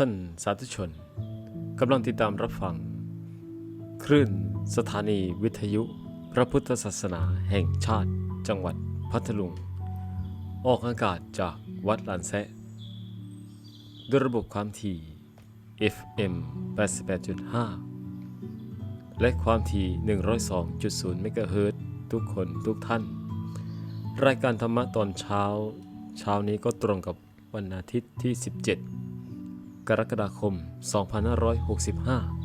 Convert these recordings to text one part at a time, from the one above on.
ท่านสาธุชนกำลังติดตามรับฟัง คลื่นสถานีวิทยุ พระพุทธศาสนาแห่งชาติจังหวัดพัทลุง ออกอากาศจากวัดลานแซะด้วยระบบความถี่ FM 88.5 และความถี่ 102.0เมกะเฮิรตซ์ทุกคนทุกท่าน รายการธรรมะตอนเช้า เช้านี้ก็ตรงกับวันอาทิตย์ที่ 17 กรกฎาคม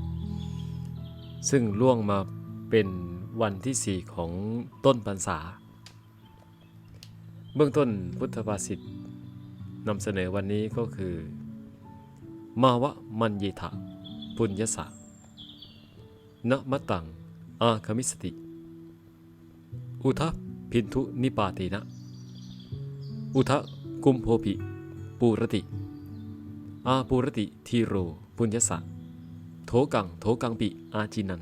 2565 ซึ่งล่วงมาเป็นวันที่ 4 ของต้นพรรษา เบื้องต้นพุทธภาษิตนำเสนอวันนี้ก็คือ มาวะมันเยถะปุญญสะนะมะตัง อาคมิสติ อุทะพินทุนิปาตินะ อุทะกุมโพปิปูรติ อาปูรติทีโร ปุญญสะ โถกัง โถกังปิ อาจินัน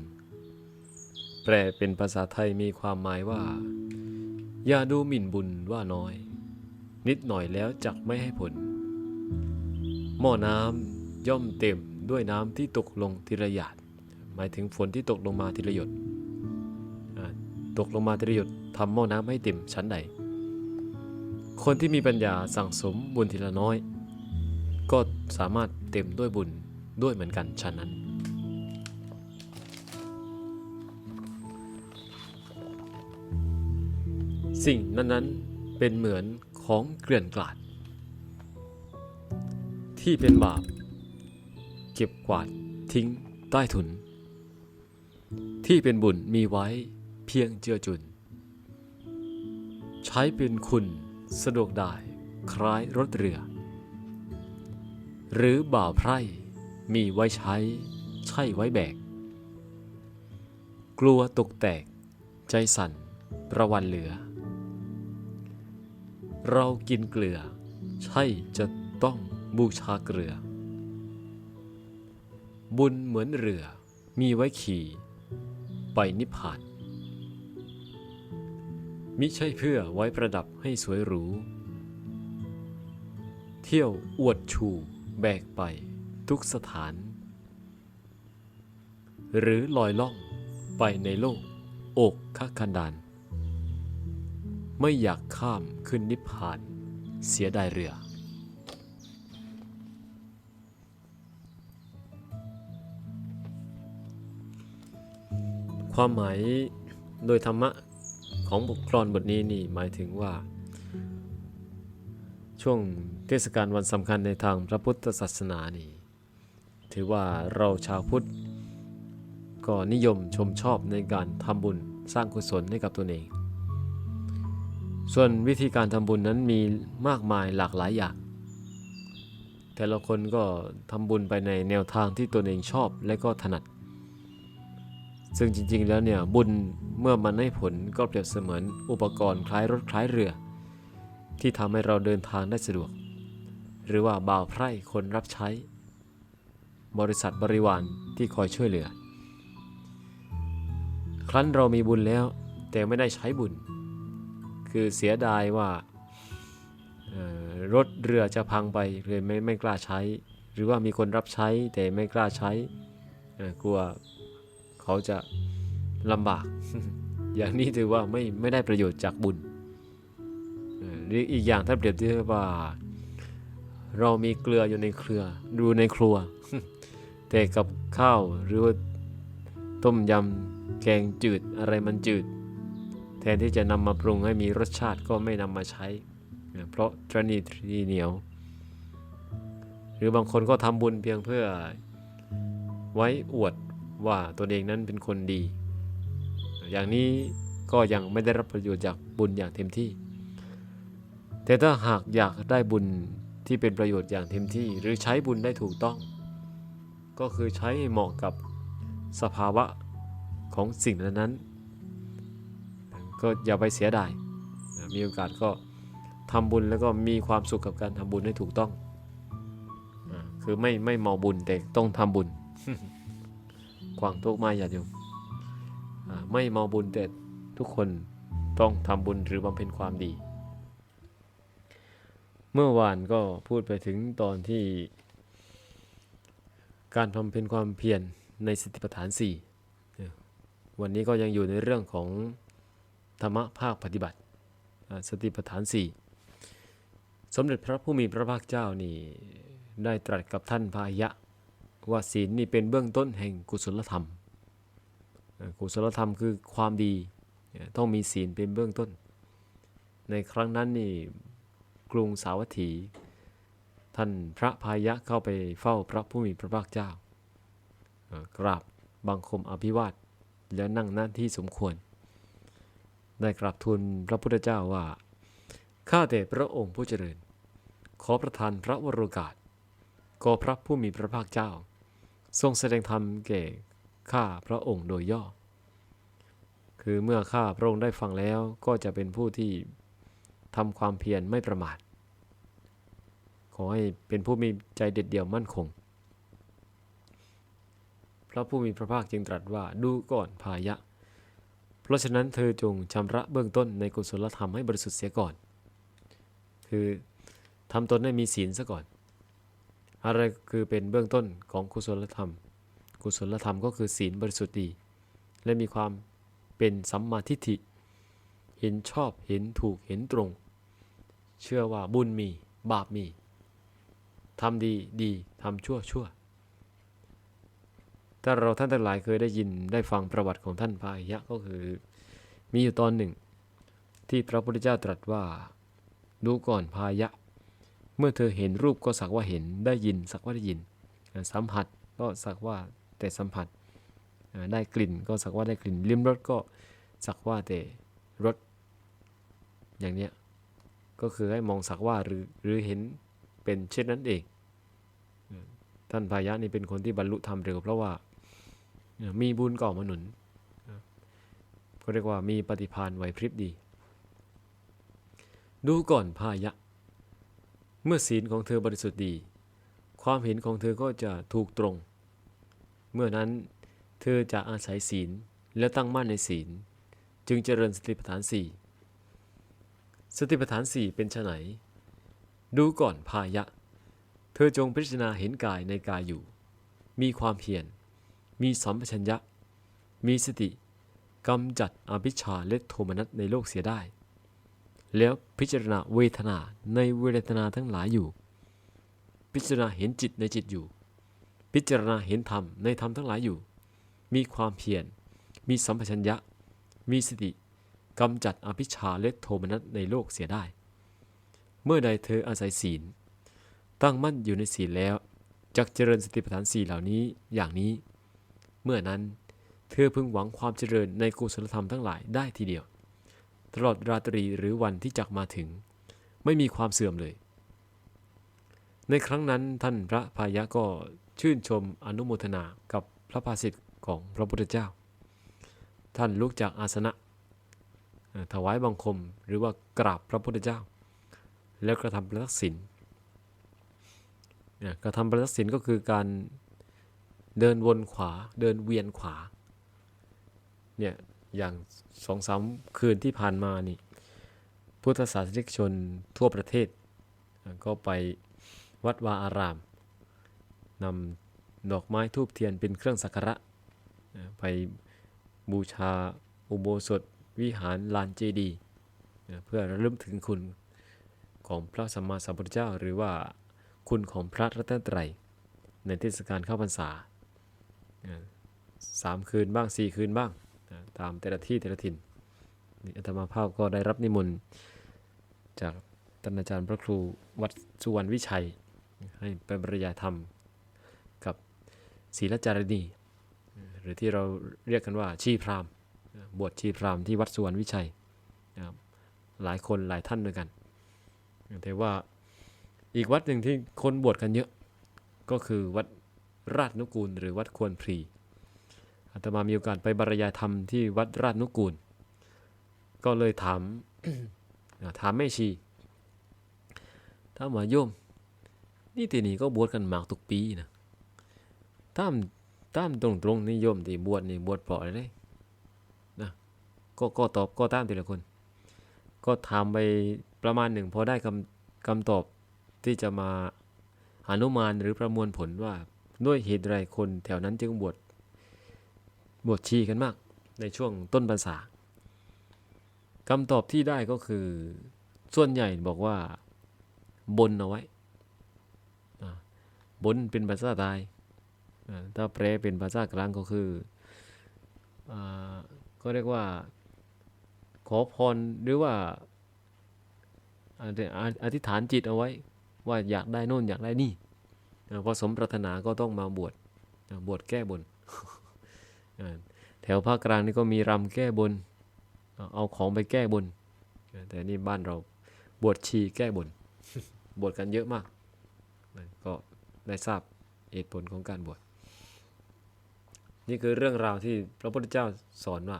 แปลเป็นภาษาไทยมีความหมายว่า อย่าดูหมิ่นบุญว่าน้อย นิดหน่อยแล้วจักไม่ให้ผล หม้อน้ำย่อมเต็มด้วยน้ำที่ตกลงทีละหยาด หมายถึงฝนที่ตกลงมาทีละหยดตกลงมาทีละหยดทำหม้อน้ำให้เต็มชั้นใด คนที่มีปัญญาสั่งสมบุญทีละน้อย ก็สามารถเต็มด้วยบุญด้วยเหมือนกันฉะนั้น สิ่งนั้นๆเป็นเหมือนของเกลื่อนกลาด ที่เป็นบาป เก็บกวาดทิ้งใต้ถุน ที่เป็นบุญมีไว้เพียงเจือจุน ใช้เป็นคุณสะดวกได้คล้ายรถเรือ หรือบ่าวไพร่ มีไว้ใช้ ใช่ไว้แบก กลัวตกแตก ใจสั่น ประวันเหลือ เรากินเกลือ ใช่จะต้องบูชาเกลือ บุญเหมือนเรือ มีไว้ขี่ ไปนิพพาน มิใช่เพื่อไว้ประดับให้สวยหรู เที่ยวอวดชู แบกไปทุกสถาน หรือลอยล่องไปในโลกอกคักคันดานไม่อยากข้ามขึ้นนิพพานเสียดายเรือ ความหมายโดยธรรมะของบทกลอนบทนี้นี่หมายถึงว่า ช่วงเทศกาลวันสำคัญในทางพระพุทธศาสนานี่ ถือว่าเราชาวพุทธ ก็นิยมชมชอบในการทำบุญสร้างกุศลให้กับตนเอง ส่วนวิธีการทำบุญนั้นมีมากมายหลากหลายอย่าง แต่ละคนก็ทำบุญไปในแนวทางที่ตนเองชอบและก็ถนัด ซึ่งจริงๆแล้วเนี่ยบุญเมื่อมันให้ผลก็เปรียบเสมือนอุปกรณ์คล้ายรถคล้ายเรือ ที่ทำให้เราเดินทางได้สะดวก หรือว่าบ่าวไพร่คนรับใช้ บริษัทบริวารที่คอยช่วยเหลือ ครั้นเรามีบุญแล้วแต่ไม่ได้ใช้บุญ คือเสียดายว่ารถเรือจะพังไปเลยไม่ไม่กล้าใช้ หรือว่ามีคนรับใช้แต่ไม่กล้าใช้กลัวเขาจะลำบาก อย่างนี้ถือว่าไม่ไม่ได้ประโยชน์จากบุญ หรืออีกอย่างถ้าเปรียบเทียบว่า เรามีเกลืออยู่ในเครือดูในครัว แต่กับข้าวหรือว่าต้มยำแกงจืดอะไรมันจืด แทนที่จะนำมาปรุงให้มีรสชาติก็ไม่นำมาใช้ เพราะตรณีตรีเหนียว หรือบางคนก็ทำบุญเพียงเพื่อไว้อวดว่าตนเองนั้นเป็นคนดี อย่างนี้ก็ยังไม่ได้รับประโยชน์จากบุญอย่างเต็มที่ แต่ถ้าหากอยากได้บุญที่เป็นประโยชน์อย่างเต็มที่ หรือใช้บุญได้ถูกต้อง ก็คือใช้ให้เหมาะกับสภาวะของสิ่งนั้นก็อย่าไปเสียดายมีโอกาสก็ทำบุญแล้วก็มีความสุขกับการทำบุญให้ถูกต้องคือไม่ไม่เมาบุญแต่ต้องทำบุญกวางทุกมาอย่าโยมไม่เมาบุญแต่ทุกคนต้องทำบุญหรือบำเพ็ญความดี เมื่อวานก็พูดไปถึงตอนที่ การทำเป็นความเพียรในสติปัฏฐานสี่วันนี้ก็ยังอยู่ในเรื่องของธรรมะภาคปฏิบัติ สติปัฏฐานสี่สมเด็จพระผู้มีพระภาคเจ้านี่ได้ตรัสกับท่านพายะ ว่าศีลนี่เป็นเบื้องต้นแห่งกุศลธรรม กุศลธรรมคือความดีต้องมีศีลเป็นเบื้องต้น ในครั้งนั้นนี่ กรุงสาวัตถี ท่านพระพายะเข้าไปเฝ้าพระผู้มีพระภาคเจ้า กราบบังคมอภิวาทแล้วนั่งหน้าที่สมควร ได้กราบทูลพระพุทธเจ้าว่า ข้าแต่พระองค์ผู้เจริญ ขอประทานพระวรกาสก็พระผู้มีพระภาคเจ้า ทรงแสดงธรรมแก่ข้าพระองค์โดยย่อ คือเมื่อข้าพระองค์ได้ฟังแล้วก็จะเป็นผู้ที่ ทำความเพียรไม่ประมาท ขอให้เป็นผู้มีใจเด็ดเดี่ยวมั่นคง พระผู้มีพระภาคจึงตรัสว่าดูก่อนพายะ เพราะฉะนั้นเธอจงชำระเบื้องต้นในกุศลธรรมให้บริสุทธิ์เสียก่อน คือทำตนให้มีศีลซะก่อน อะไรคือเป็นเบื้องต้นของกุศลธรรม กุศลธรรมก็คือศีลบริสุทธิ์ดี และมีความเป็นสัมมาทิฏฐิ เห็นชอบเห็นถูกเห็นตรง เชื่อว่าบุญมี บาปมีทำดีดีทำชั่วชั่ว ถ้าเราท่านทั้งหลายเคยได้ยินได้ฟังประวัติของท่านพาหิยะก็คือ มีอยู่ตอนหนึ่ง ที่พระพุทธเจ้าตรัสว่า ดูก่อนพายะ เมื่อเธอเห็นรูปก็สักว่าเห็นได้ยินสักว่าได้ยิน สัมผัสก็สักว่าแต่สัมผัสได้กลิ่นก็สักว่าได้กลิ่นลิ้มรสก็สักว่าแต่รส อย่างเนี้ยก็คือให้มองสักว่าหรือหรือเห็นเป็นเช่นนั้นเอง ท่านพายะนี่เป็นคนที่บรรลุธรรมเร็วเพราะว่ามีบุญก่อมาหนุนเขาเรียกว่ามีปฏิภาณไหวพริบดี ดูก่อนพายะ เมื่อศีลของเธอบริสุทธิ์ดี ความเห็นของเธอก็จะถูกตรง เมื่อนั้นเธอจะอาศัยศีลและตั้งมั่นในศีล จึงเจริญสติปัฏฐานสี่ สติปัฏฐานสี่เป็นไฉนดูก่อนพายะ เธอจงพิจารณาเห็นกายในกายอยู่ มีความเพียร มีสัมปชัญญะ มีสติกำจัดอภิชาและโทมนัสในโลกเสียได้ แล้วพิจารณาเวทนาในเวทนาทั้งหลายอยู่ พิจารณาเห็นจิตในจิตอยู่ พิจารณาเห็นธรรมในธรรมทั้งหลายอยู่ มีความเพียร มีสัมปชัญญะ มีสติ กำจัดอภิชาและโทมนัสในโลกเสียได้ เมื่อใดเธออาศัยศีล ตั้งมั่นอยู่ในศีลแล้วจักเจริญสติปัฏฐานสี่เหล่านี้อย่างนี้ เมื่อนั้นเธอพึงหวังความเจริญในกุศลธรรมทั้งหลายได้ทีเดียว ตลอดราตรีหรือวันที่จักมาถึง ไม่มีความเสื่อมเลย ในครั้งนั้นท่านพระพายะก็ชื่นชมอนุโมทนากับพระภาสิทธิ์ของพระพุทธเจ้า ท่านลุกจากอาสนะ ถวายบังคมหรือว่ากราบพระพุทธเจ้า แล้วกระทำประทักษิณเนี่ยกระทำประทักษิณก็คือการเดินวนขวาเดินเวียนขวาเนี่ยอย่างสองสามคืนที่ผ่านมานี่พุทธศาสนิกชนทั่วประเทศ ก็ไปวัดวาอารามนำดอกไม้ทูบเทียนเป็นเครื่องสักการะไปบูชาอุโบสถ วิหารลานเจดีเพื่อระลึกถึงคุณของพระสัมมาสัมพุทธเจ้า หรือว่าคุณของพระรัตนตรัย ในเทศกาลเข้าพรรษาสามคืนบ้างสี่คืนบ้าง ตามแต่ละที่แต่ละถิ่นนี่อาตมาภาพก็ได้รับนิมนต์จากท่านอาจารย์พระครูวัดสุวรรณวิชัย ให้ไปบรรยายธรรมกับศีลจารณีหรือที่เราเรียกกันว่าชีพราหมณ์ บวชชีพรามที่วัดสวรรณวิชัยนะครับหลายคนหลายท่านด้วยกันแต่ว่าอีกวัดหนึ่งที่คนบวชกันเยอะ ก็คือวัดราชนุกูล หรือวัดควรพรีอาตมามีโอกาสไปบรรยายธรรมที่วัดราชนุกูล ก็เลยถามถามแม่ชีถามว่าโยม นี่ทีนี้ก็บวชกันมากทุกปีนะตามตามตรงตรงๆนิยมที่บวชนี่บวชเพราะอะไร ก็ก็ตอบก็ตามแต่ละคน ก็ถามไปประมาณหนึ่งพอได้คำคำตอบที่จะมาอนุมานหรือประมวลผลว่าด้วยเหตุใดคนแถวนั้นจึงบวชบวชชีกันมากในช่วงต้นพรรษาคำตอบที่ได้ก็คือส่วนใหญ่บอกว่าบนเอาไว้บนเป็นภาษาไทยถ้าแปลเป็นภาษากลางก็คืออก็เรียกว่า ขอพรหรือว่าอธิษฐานจิตเอาไว้ ว่าอยากได้โน่นอยากได้นี่พอสมปรารถนาก็ต้องมาบวชบวชแก้บน แถวภาคกลางนี่ก็มีรำแก้บน เอาของไปแก้บน แต่นี่บ้านเราบวชชีแก้บน บวชกันเยอะมาก ก็ได้ทราบเหตุผลของการบวชนี่คือเรื่องราวที่พระพุทธเจ้าสอนว่า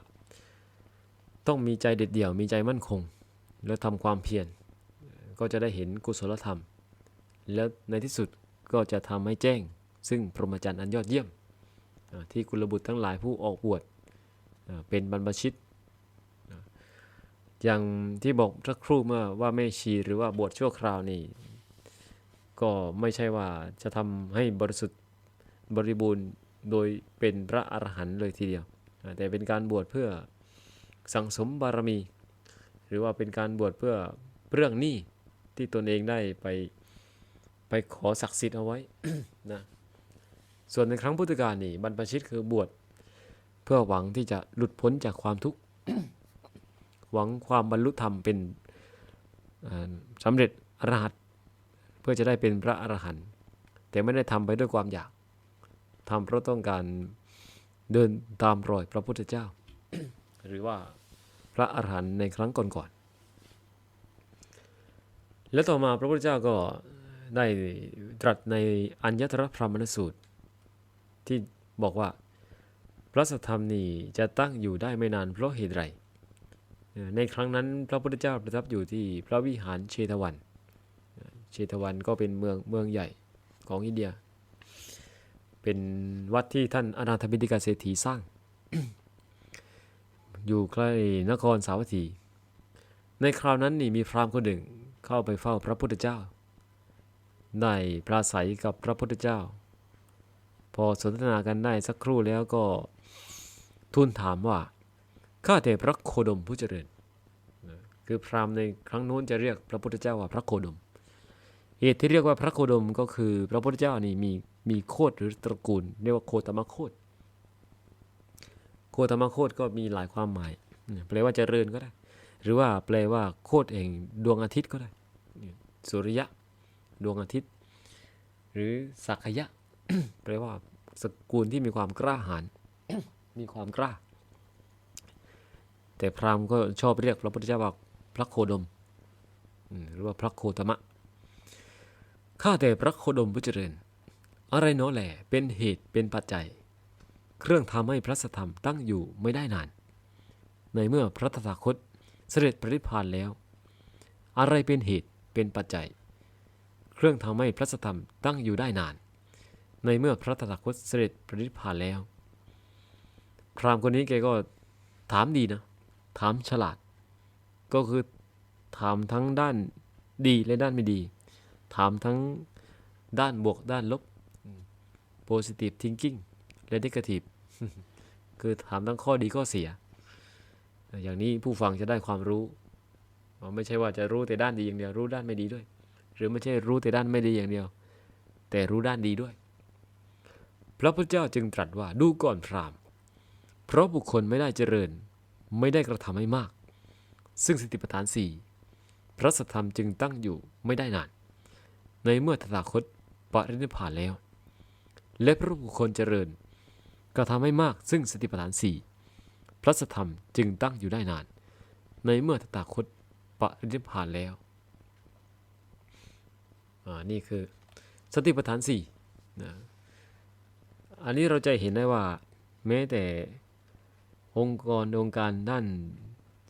ต้องมีใจเด็ดเดี่ยวมีใจมั่นคง แล้วทำความเพียรก็จะได้เห็นกุศลธรรม แล้วในที่สุดก็จะทำให้แจ้ง ซึ่งพรหมจรรย์อันยอดเยี่ยม ที่กุลบุตรทั้งหลายผู้ออกบวชเป็นบรรพชิต อย่างที่บอกสักครู่เมื่อว่าแม่ชีหรือว่าบวชชั่วคราวนี่ก็ไม่ใช่ว่าจะทำให้บริสุทธิ์บริบูรณ์โดยเป็นพระอรหันต์เลยทีเดียว แต่เป็นการบวชเพื่อ สังสมบารมี หรือว่าเป็นการบวชเพื่อเรื่องหนี้ที่ตนเองได้ไปไปขอศักดิ์สิทธิ์เอาไว้นะส่วนในครั้งพุทธกาลนี่บรรพชิตคือบวชเพื่อหวังที่จะหลุดพ้นจากความทุกข์หวังความบรรลุธรรมเป็นอ่าสำเร็จอรหัตเพื่อจะได้เป็นพระอรหันต์แต่ไม่ได้ทำไปด้วยความอยากทำเพราะต้องการเดินตามรอยพระพุทธเจ้า หรือว่าพระอรหันต์ในครั้งก่อนๆแล้วต่อมาพระพุทธเจ้าก็ได้ตรัสในอัญญตรพรหมณสูตร ที่บอกว่าพระสัทธรรมนี้จะตั้งอยู่ได้ไม่นานเพราะเหตุไร ในครั้งนั้นพระพุทธเจ้าประทับอยู่ที่พระวิหารเชตวัน เชตวันก็เป็นเมืองเมืองใหญ่ของอินเดีย เป็นวัดที่ท่านอนาถบิณฑิกาเศรษฐีสร้าง อยู่ใกล้นครสาวัตถี ในคราวนั้นนี่มีพราหมณ์คนหนึ่งเข้าไปเฝ้าพระพุทธเจ้า ได้ปราศัยกับพระพุทธเจ้า พอสนทนากันได้สักครู่แล้วก็ทูลถามว่า ข้าแต่พระโคดมผู้เจริญ คือพราหมณ์ในครั้งโน้นจะเรียกพระพุทธเจ้าว่าพระโคดม เหตุที่เรียกว่าพระโคดมก็คือพระพุทธเจ้านี่มีมีโคดหรือตระกูลเรียกว่าโคตมโคด คตมโคตก็มีหลายความหมาย แปลว่าเจริญก็ได้ หรือว่าแปลว่าโคตแห่งดวงอาทิตย์ก็ได้ สุริยะดวงอาทิตย์ หรือสักยะ แปลว่าสกุลที่มีความกล้าหาญมีความกล้า แต่พราหมณ์ก็ชอบเรียกพระพุทธเจ้าว่าพระโคดมอืมหรือว่าพระโคตมะข้าแต่พระโคดมผู้เจริญ อะไรเนาะแหละเป็นเหตุเป็นปัจจัย เครื่องทำให้พระสธรรมตั้งอยู่ไม่ได้นาน ในเมื่อพระตถาคตเสด็จปรินิพานแล้ว อะไรเป็นเหตุเป็นปัจจัย เครื่องทำให้พระสธรรมตั้งอยู่ได้นาน ในเมื่อพระตถาคตเสด็จปรินิพานแล้ว พรามคนนี้แกก็ถามดีนะ ถามฉลาด ก็คือถามทั้งด้านดีและด้านไม่ดี ถามทั้งด้านบวกด้านลบ positive thinking และ negative คือถามทั้งข้อดีข้อเสีย อย่างนี้ผู้ฟังจะได้ความรู้ ไม่ใช่ว่าจะรู้แต่ด้านดีอย่างเดียวรู้ด้านไม่ดีด้วย หรือไม่ใช่รู้แต่ด้านไม่ดีอย่างเดียว แต่รู้ด้านดีด้วย พระพุทธเจ้าจึงตรัสว่าดูก่อนพรามเพราะบุคคลไม่ได้เจริญ ไม่ได้กระทำให้มาก ซึ่งสติปัฏฐานสี่พระสัทธรรมจึงตั้งอยู่ไม่ได้นาน ในเมื่อตถาคตปรินิพพานแล้ว และพระบุคคลเจริญ กระทำให้มากซึ่งสติปัฏฐานสี่พระสธรรมจึงตั้งอยู่ได้นาน ในเมื่อตถาคตปรินิพพานแล้วอ่านี่คือสติปัฏฐานสี่นะอันนี้เราจะเห็นได้ว่าแม้แต่องค์กรองค์การด้าน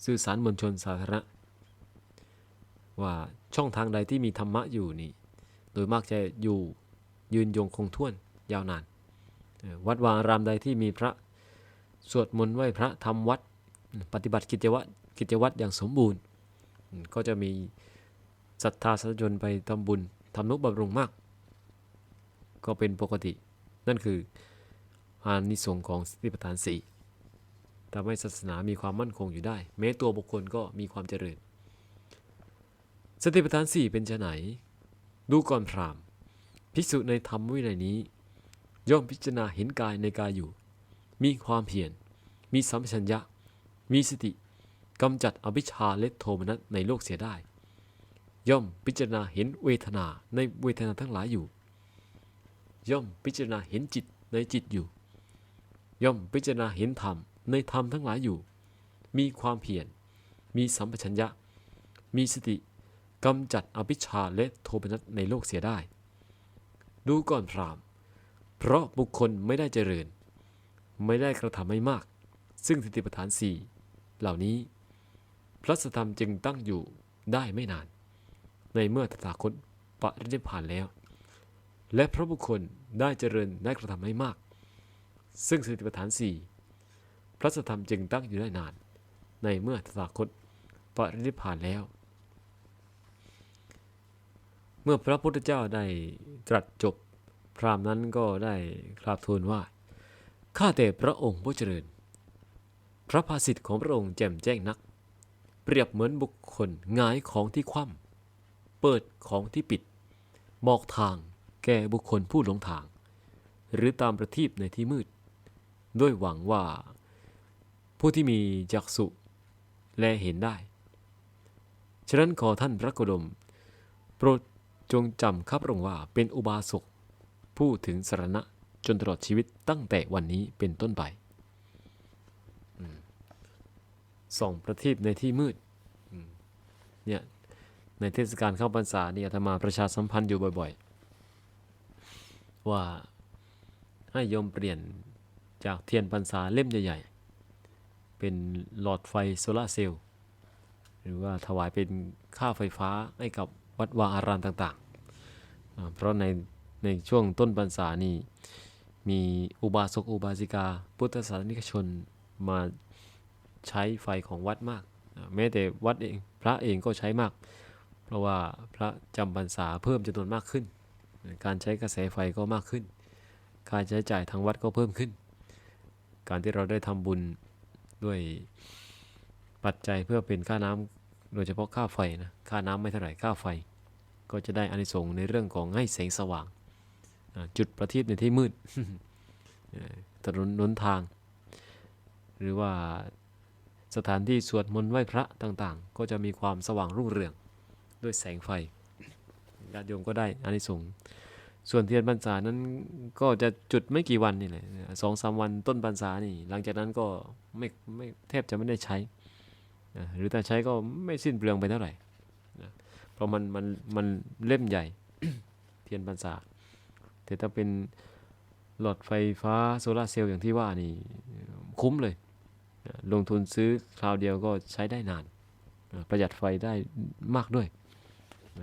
สื่อสารมวลชนสาธารณะ ว่าช่องทางใดที่มีธรรมะอยู่นี่ โดยมากจะอยู่ยืนยงคงท่วนยาวนาน วัดวารามใดที่มีพระสวดมนต์ไหว้พระทำวัดปฏิบัติกิจวัตรกิจวัตรอย่างสมบูรณ์ ก็จะมีศรัทธาสาธุชนไปทำบุญทำนุบำรุงมาก ก็เป็นปกติ นั่นคืออานิสงส์ของสติปัฏฐานสี่ทำให้ศาสนามีความมั่นคงอยู่ได้ แม้ตัวบุคคลก็มีความเจริญ สติปัฏฐานสี่เป็นจะไหนดูก่อนพราหมณ์ ภิกษุในธรรมวินัยนี้ ย่อมพิจารณาเห็นกายในกายอยู่ มีความเพียร มีสัมปชัญญะ มีสติกำจัดอวิชชาและโทมนัสในโลกเสียได้ ย่อมพิจารณาเห็นเวทนาในเวทนาทั้งหลายอยู่ ย่อมพิจารณาเห็นจิตในจิตอยู่ ย่อมพิจารณาเห็นธรรมในธรรมทั้งหลายอยู่ มีความเพียร มีสัมปชัญญะ มีสติกำจัดอภิชาและโทมนัสในโลกเสียได้ ดูก่อนพราหมณ เพราะบุคคลไม่ได้เจริญ ไม่ได้กระทำให้มาก ซึ่งสติปัฏฐานสี่เหล่านี้ พระสธรรมจึงตั้งอยู่ได้ไม่นาน ในเมื่อตถาคตปรินิพพานแล้ว และพระบุคคลได้เจริญได้กระทำให้มาก ซึ่งสติปัฏฐานสี่พระสธรรมจึงตั้งอยู่ได้นาน ในเมื่อตถาคตปรินิพพานแล้ว เมื่อพระพุทธเจ้าได้ตรัสจบ พรามนั้นก็ได้กราบทูลว่า ข้าแต่พระองค์ผู้เจริญ พระภาสิทธิ์ของพระองค์แจ่มแจ้งนัก เปรียบเหมือนบุคคลงายของที่คว่ำเปิดของที่ปิด บอกทางแก่บุคคลผู้หลงทาง หรือตามประทีปในที่มืด ด้วยหวังว่า ผู้ที่มีจักษุและเห็นได้ ฉะนั้นขอท่านพระโคดม โปรดจงจำข้าพระองค์ว่าเป็นอุบาสก ผู้ถึงสรณะจนตลอดชีวิตตั้งแต่วันนี้เป็นต้นไปส่องประทีปในที่มืดเนี่ยในเทศกาลเข้าพรรษาเนี่ยอาตมาประชาสัมพันธ์อยู่บ่อย ๆ ว่าให้โยมเปลี่ยนจากเทียนพรรษาเล่มใหญ่ ๆ เป็นหลอดไฟโซลาเซลล์หรือว่าถวายเป็นค่าไฟฟ้าให้กับวัดวาอารามต่าง ๆ เพราะใน ในช่วงต้นพรรษานี่มีอุบาสกอุบาสิกา พุทธศาสนิกชนมาใช้ไฟของวัดมาก แม้แต่วัดเองพระเองก็ใช้มาก เพราะว่าพระจำพรรษาเพิ่มจำนวนมากขึ้น การใช้กระแสไฟก็มากขึ้น การใช้จ่ายทางวัดก็เพิ่มขึ้น การที่เราได้ทำบุญด้วยปัจจัยเพื่อเป็นค่าน้ำโดยเฉพาะค่าไฟนะค่าน้ำไม่เท่าไหร่ค่าไฟ ก็จะได้อานิสงส์ในเรื่องของให้แสงสว่าง จุดประทีปในที่มืดถนนหนทาง หรือว่าสถานที่สวดมนต์ไหว้พระต่างๆ ก็จะมีความสว่างรุ่งเรืองด้วยแสงไฟญาติโยมก็ได้อานิสงส์ส่วนเทียนพรรษานั้นก็จะจุดไม่กี่วันนี่แหละสองสามวันต้นพรรษานี่ หลังจากนั้นก็ไม่ไม่แทบจะไม่ได้ใช้ หรือถ้าใช้ก็ไม่สิ้นเปลืองไปเท่าไหร่เพราะมันมันมันเล่มใหญ่เทียนพรรษา แต่ถ้าเป็นหลอดไฟฟ้าโซลาเซลล์อย่างที่ว่านี่คุ้มเลย ลงทุนซื้อคราวเดียวก็ใช้ได้นาน ประหยัดไฟได้มากด้วย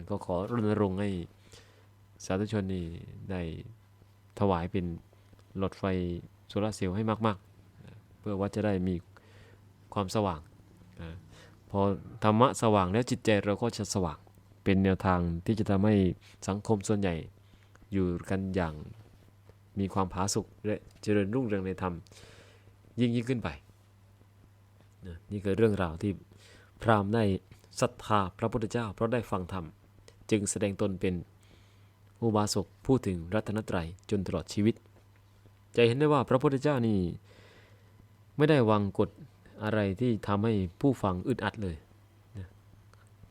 ก็ขอรณรงค์ให้สาธุชนนี่ได้ถวายเป็นหลอดไฟโซลาเซลล์ให้มากๆ เพื่อว่าจะได้มีความสว่าง พอธรรมะสว่างแล้วจิตใจเราก็จะสว่าง เป็นแนวทางที่จะทำให้สังคมส่วนใหญ่ อยู่กันอย่างมีความผาสุกและเจริญรุ่งเรืองในธรรมยิ่งยิ่งขึ้นไป นี่คือเรื่องราวที่พราหมณ์ได้ศรัทธาพระพุทธเจ้าเพราะได้ฟังธรรม จึงแสดงตนเป็นอุบาสกพูดถึงรัตนตรัยจนตลอดชีวิต จะเห็นได้ว่าพระพุทธเจ้านี่ไม่ได้วางกฎอะไรที่ทำให้ผู้ฟังอึดอัดเลย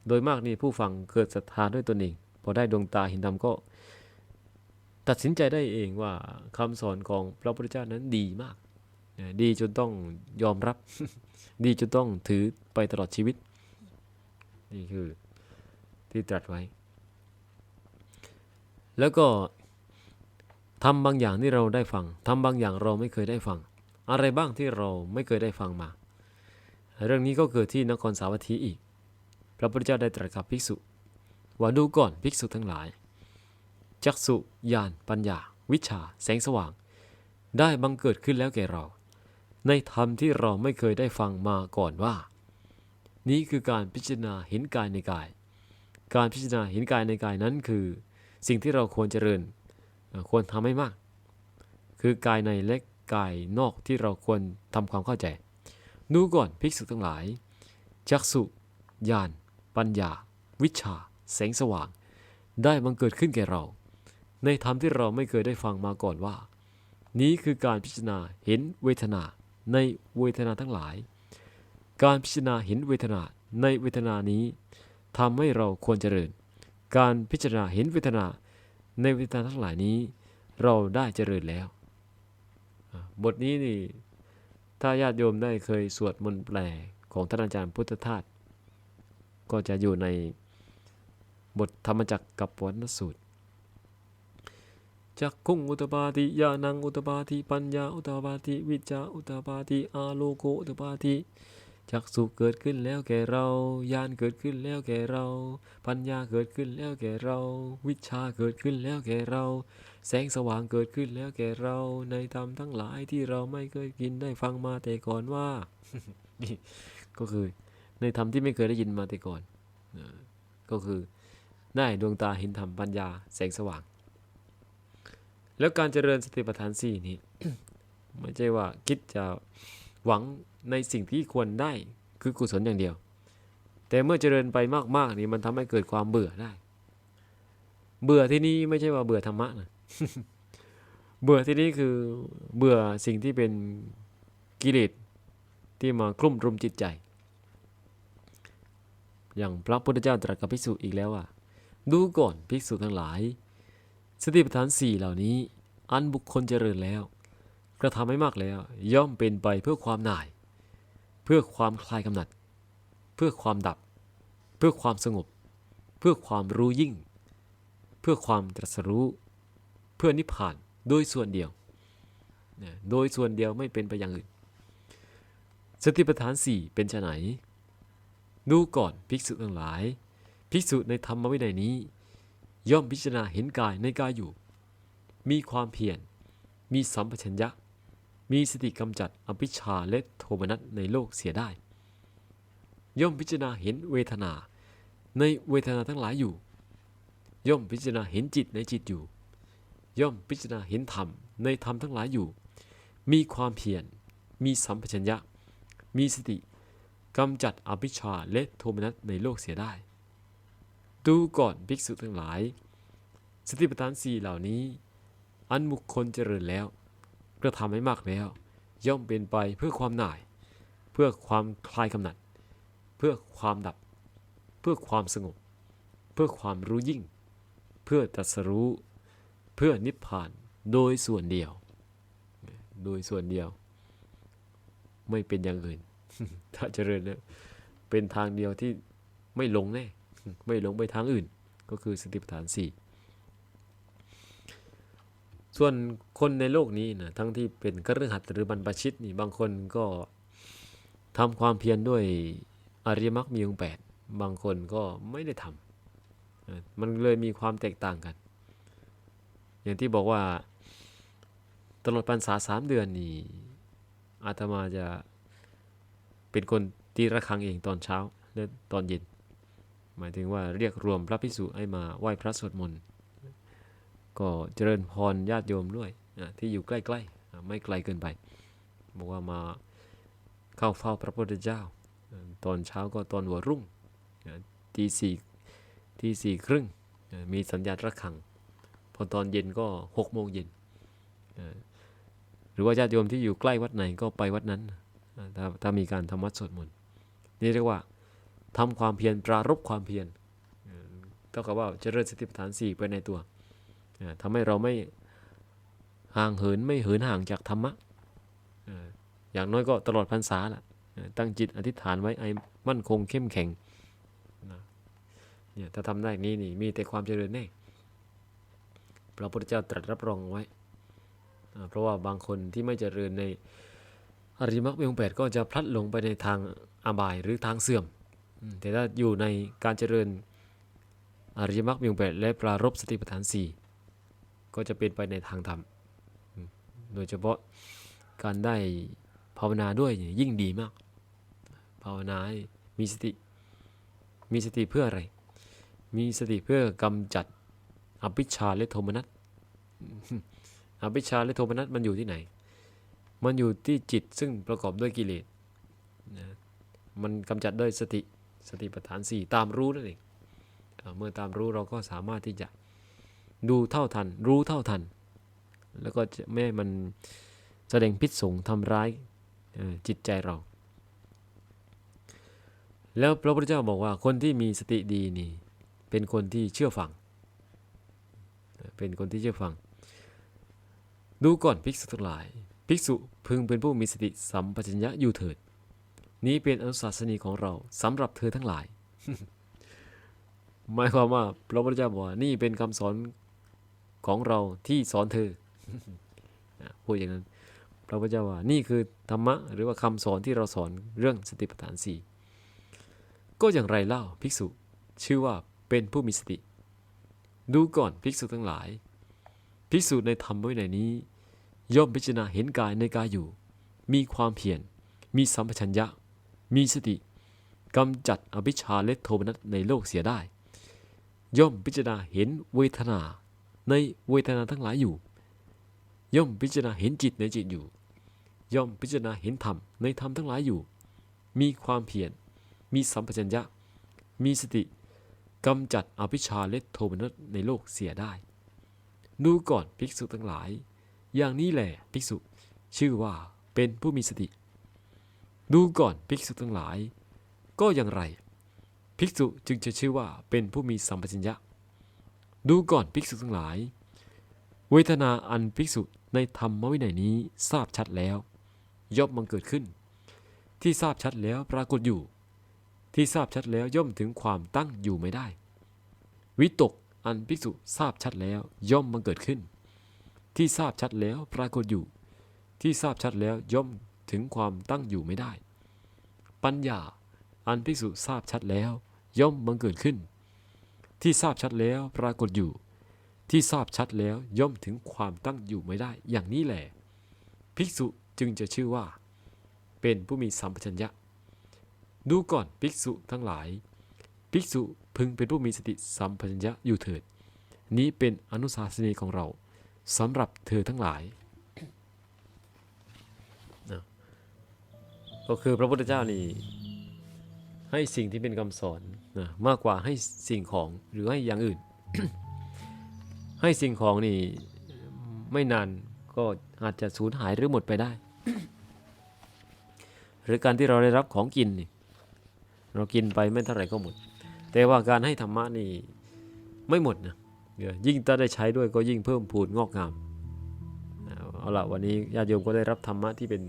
โดยมากนี่ผู้ฟังเกิดศรัทธาด้วยตนเอง พอได้ดวงตาเห็นธรรมก็ ตัดสินใจได้เองว่าคำสอนของพระพุทธเจ้านั้นดีมากดีจนต้องยอมรับ ดีจนต้องถือไปตลอดชีวิต นี่คือที่ตรัสไว้ แล้วก็ทำบางอย่างที่เราได้ฟังทำบางอย่างเราไม่เคยได้ฟัง อะไรบ้างที่เราไม่เคยได้ฟังมา เรื่องนี้ก็เกิดที่นครสาวัตถีอีก พระพุทธเจ้าได้ตรัสกับภิกษุว่าดูก่อนภิกษุทั้งหลาย จักสุญาณปัญญา วิชา แสงสว่าง ได้บังเกิดขึ้นแล้วแก่เรา ในธรรมที่เราไม่เคยได้ฟังมาก่อนว่า นี้คือการพิจารณาเห็นกายในกาย การพิจารณาเห็นกายในกายนั้นคือ สิ่งที่เราควรเจริญ ควรทำให้มาก คือกายในและกายนอกที่เราควรทำความเข้าใจ ดูก่อนภิกษุทั้งหลาย จักสุญาณปัญญา วิชา แสงสว่าง ได้บังเกิดขึ้นแก่เรา ในธรรมที่เราไม่เคยได้ฟังมาก่อนว่า นี้คือการพิจารณาเห็นเวทนา ในเวทนาทั้งหลาย การพิจารณาเห็นเวทนาในเวทนานี้ทำให้เราควรเจริญ การพิจารณาเห็นเวทนาในเวทนาทั้งหลายนี้ เราได้เจริญแล้ว บทนี้นี่ถ้าญาติโยมได้เคยสวดมนต์แปลของท่านอาจารย์พุทธทาสก็จะอยู่ในบทธรรมจักรกับวัณสูตร จักคุงอุตปาติญาณังอุตปาติปัญญาอุตปาติวิจาอุตปาติอาโลโกอุตปาติจักสุเกิดขึ้นแล้วแก่เราญาณเกิดขึ้นแล้วแก่เรา ปัญญาเกิดขึ้นแล้วแก่เรา วิชาเกิดขึ้นแล้วแก่เรา แสงสว่างเกิดขึ้นแล้วแก่เรา ในธรรมทั้งหลายที่เราไม่เคยกินได้ฟังมาแต่ก่อนว่านี่ก็คือ ในธรรมที่ไม่เคยได้ยินมาแต่ก่อนก็คือ ได้ดวงตาเห็นธรรมปัญญาแสงสว่าง แล้วการเจริญสติปัฏฐานสี่นี้ไม่ใช่ว่าคิดจะหวังในสิ่งที่ควรได้คือกุศลอย่างเดียว แต่เมื่อเจริญไปมากๆนี่มันทำให้เกิดความเบื่อได้ เบื่อที่นี่ไม่ใช่ว่าเบื่อธรรมะนะเบื่อที่นี่คือเบื่อสิ่งที่เป็นกิเลสที่มาคลุ่มรุมจิตใจ อย่างพระพุทธเจ้าตรัสกับภิกษุอีกแล้วว่า ดูก่อนภิกษุทั้งหลาย สติปัฏฐานสี่เหล่านี้ อันบุคคลเจริญแล้ว กระทำให้มากแล้ว ย่อมเป็นไปเพื่อความหน่าย เพื่อความคลายกำหนัด เพื่อความดับ เพื่อความสงบ เพื่อความรู้ยิ่ง เพื่อความตรัสรู้ เพื่อนิพพานโดยส่วนเดียว โดยส่วนเดียวไม่เป็นไปอย่างอื่น สติปัฏฐานสี่เป็นไฉนดูก่อนภิกษุทั้งหลาย ภิกษุในธรรมวินัยนี้ ย่อมพิจารณาเห็นกายในกายอยู่ มีความเพียร มีสัมปชัญญะ มีสติกำจัดอภิชาและโทมนัสในโลกเสียได้ ย่อมพิจารณาเห็นเวทนา ในเวทนาทั้งหลายอยู่ ย่อมพิจารณาเห็นจิตในจิตอยู่ ย่อมพิจารณาเห็นธรรมในธรรมทั้งหลายอยู่ มีความเพียร มีสัมปชัญญะ มีสติกำจัดอภิชาและโทมนัสในโลกเสียได้ ดูก่อนภิกษุทั้งหลาย สติปัฏฐานสี่เหล่านี้ อันบุคคลเจริญแล้ว กระทำให้มากแล้ว ย่อมเป็นไปเพื่อความหน่าย เพื่อความคลายกำหนัด เพื่อความดับ เพื่อความสงบ เพื่อความรู้ยิ่ง เพื่อตรัสรู้ เพื่อนิพพานโดยส่วนเดียว โดยส่วนเดียว ไม่เป็นอย่างอื่น ถ้าเจริญเนี่ยเป็นทางเดียวที่ไม่หลงแน่ ไม่หลงไปทางอื่น ก็คือสติปัฏฐานสี่ส่วนคนในโลกนี้นะทั้งที่เป็นกฤหัสถ์หรือบรรพชิตนี่บางคนก็ทำความเพียรด้วยอริยมรรคมีองค์แปดบางคนก็ไม่ได้ทำมันเลยมีความแตกต่างกัน อย่างที่บอกว่าตลอดพรรษาสามเดือนนี่อาตมาจะเป็นคนตีระฆังเองตอนเช้าและตอนเย็น หมายถึงว่าเรียกรวมพระภิกษุให้มาไหว้พระสวดมนต์ก็เจริญพรญาติโยมด้วยนะที่อยู่ใกล้ๆ ไม่ไกลเกินไป บอกว่ามาเข้าเฝ้าพระพุทธเจ้า ตอนเช้าก็ตอนหัวรุ่งอะตีสี่ตีสี่ครึ่งมีสัญญาณระฆัง พอตอนเย็นก็หกโมงเย็น หรือว่าญาติโยมที่อยู่ใกล้วัดไหนก็ไปวัดนั้น ถ้าถ้ามีการทำวัดสวดมนต์นี่เรียกว่า ทำความเพียรปรารบความเพียรเท่ากับว่าเจริญสติปัฏฐานสี่ไปในตัวอ่าทำให้เราไม่ห่างเหินไม่เหินห่างจากธรรมะอย่างน้อยก็ตลอดพรรษาละอ่าตั้งจิตอธิษฐานไว้ไอ้มั่นคงเข้มแข็งเนี่ยถ้าทำได้นี้นี่มีแต่ความเจริญแน่พระพุทธเจ้าตรัสรับรองไว้ เพราะว่าบางคนที่ไม่เจริญในอริมรรคมีองแปดก็จะพลัดหลงไปในทางอบายหรือทางเสื่อม แต่ถ้าอยู่ในการเจริญอริยมรรคมีองค์แปดและปรารบสติปัฏฐานสี่ก็จะเป็นไปในทางธรรม โดยเฉพาะการได้ภาวนาด้วยยิ่งดีมาก ภาวนาให้มีสติ มีสติเพื่ออะไร มีสติเพื่อกำจัดอภิชาและโทมนัสอืมออวิชาและโทมนัสมันอยู่ที่ไหน มันอยู่ที่จิตซึ่งประกอบด้วยกิเลส มันกำจัดด้วยสติ สติปัฏฐานสี่ตามรู้นั่นเองเมื่อตามรู้เราก็สามารถที่จะดูเท่าทัน รู้เท่าทัน แล้วก็จะไม่ให้มันแสดงพิษสงทำร้ายจิตใจเรา แล้วพระพุทธเจ้าบอกว่าคนที่มีสติดีนี่ เป็นคนที่เชื่อฟัง เป็นคนที่เชื่อฟัง ดูก่อนภิกษุทั้งหลาย ภิกษุพึงเป็นผู้มีสติสัมปชัญญะอยู่เถิด นี้เป็นอนุสาสนีของเราสำหรับเธอทั้งหลาย หมายความว่าพระพุทธเจ้าบอกว่านี่เป็นคำสอนของเราที่สอนเธอพูดอย่างนั้น พระพุทธเจ้าว่านี่คือธรรมะหรือว่าคำสอนที่เราสอนเรื่องสติปัฏฐานสี่ก็อย่างไรเล่าภิกษุ ชื่อว่าเป็นผู้มีสติ ดูก่อนภิกษุทั้งหลาย ภิกษุในธรรมวินัยนี้ ย่อมพิจารณาเห็นกายในกายอยู่ มีความเพียรมีสัมปชัญญะ มีสติกำจัดอวิชาและโทมนัสในโลกเสียได้ ย่อมพิจารณาเห็นเวทนา ในเวทนาทั้งหลายอยู่ ย่อมพิจารณาเห็นจิตในจิตอยู่ ย่อมพิจารณาเห็นธรรมในธรรมทั้งหลายอยู่ มีความเพียรมีสัมปชัญญะ มีสติกำจัดอวิชชาและโทมนัสในโลกเสียได้ ดูก่อนภิกษุทั้งหลาย อย่างนี้แหละภิกษุชื่อว่าเป็นผู้มีสติ ดูก่อนภิกษุทั้งหลาย ก็อย่างไร ภิกษุจึงจะชื่อว่าเป็นผู้มีสัมปชัญญะ ดูก่อนภิกษุทั้งหลาย เวทนาอันภิกษุในธรรมวินัยนี้ทราบชัดแล้วย่อมบังเกิดขึ้น ที่ทราบชัดแล้วปรากฏอยู่ ที่ทราบชัดแล้วย่อมถึงความตั้งอยู่ไม่ได้ วิตกอันภิกษุทราบชัดแล้วย่อมบังเกิดขึ้น ที่ทราบชัดแล้วปรากฏอยู่ ที่ทราบชัดแล้วย่อม ถึงความตั้งอยู่ไม่ได้ ปัญญาอันภิกษุทราบชัดแล้ว ย่อมบังเกิดขึ้น ที่ทราบชัดแล้วปรากฏอยู่ ที่ทราบชัดแล้วย่อมถึงความตั้งอยู่ไม่ได้ อย่างนี้แหละภิกษุจึงจะชื่อว่า เป็นผู้มีสัมปชัญญะ ดูก่อนภิกษุทั้งหลาย ภิกษุพึงเป็นผู้มีสติสัมปชัญญะอยู่เถิด นี้เป็นอนุสาสนีของเราสำหรับเธอทั้งหลายนะ ก็คือพระพุทธเจ้านี่ให้สิ่งที่เป็นคำสอนนะมากกว่าให้สิ่งของหรือให้อย่างอื่น ให้สิ่งของนี่ไม่นานก็อาจจะสูญหายหรือหมดไปได้ หรือการที่เราได้รับของกินนี่เรากินไปไม่เท่าไหร่ก็หมด แต่ว่าการให้ธรรมะนี่ไม่หมดนะยิ่งถ้าได้ใช้ด้วยก็ยิ่งเพิ่มพูนงอกงามเอาละวันนี้ญาติโยมก็ได้รับธรรมะที่เป็น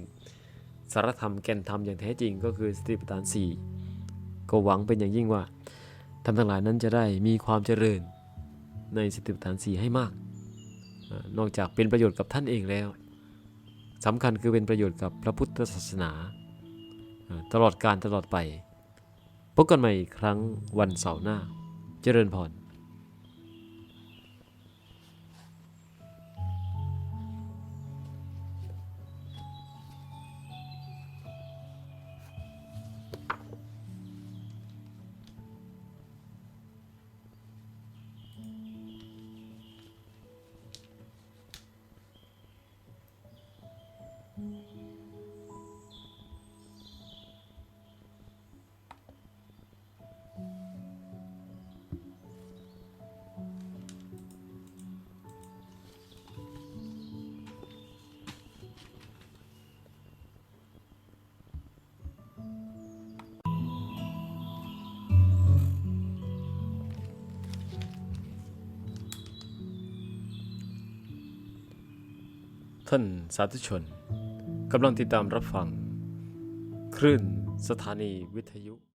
สารธรรมแก่นธรรมอย่างแท้จริงก็คือสติปัฏฐานสี่ก็หวังเป็นอย่างยิ่งว่าท่านทั้งหลายนั้นจะได้มีความเจริญในสติปัฏฐานสี่ให้มาก นอกจากเป็นประโยชน์กับท่านเองแล้วสำคัญคือเป็นประโยชน์กับพระพุทธศาสนาอ่าตลอดการตลอดไป พบกันใหม่อีกครั้งวันเสาร์หน้า เจริญพร ท่านสาธุชนกำลังติดตามรับฟัง คลื่นสถานีวิทยุ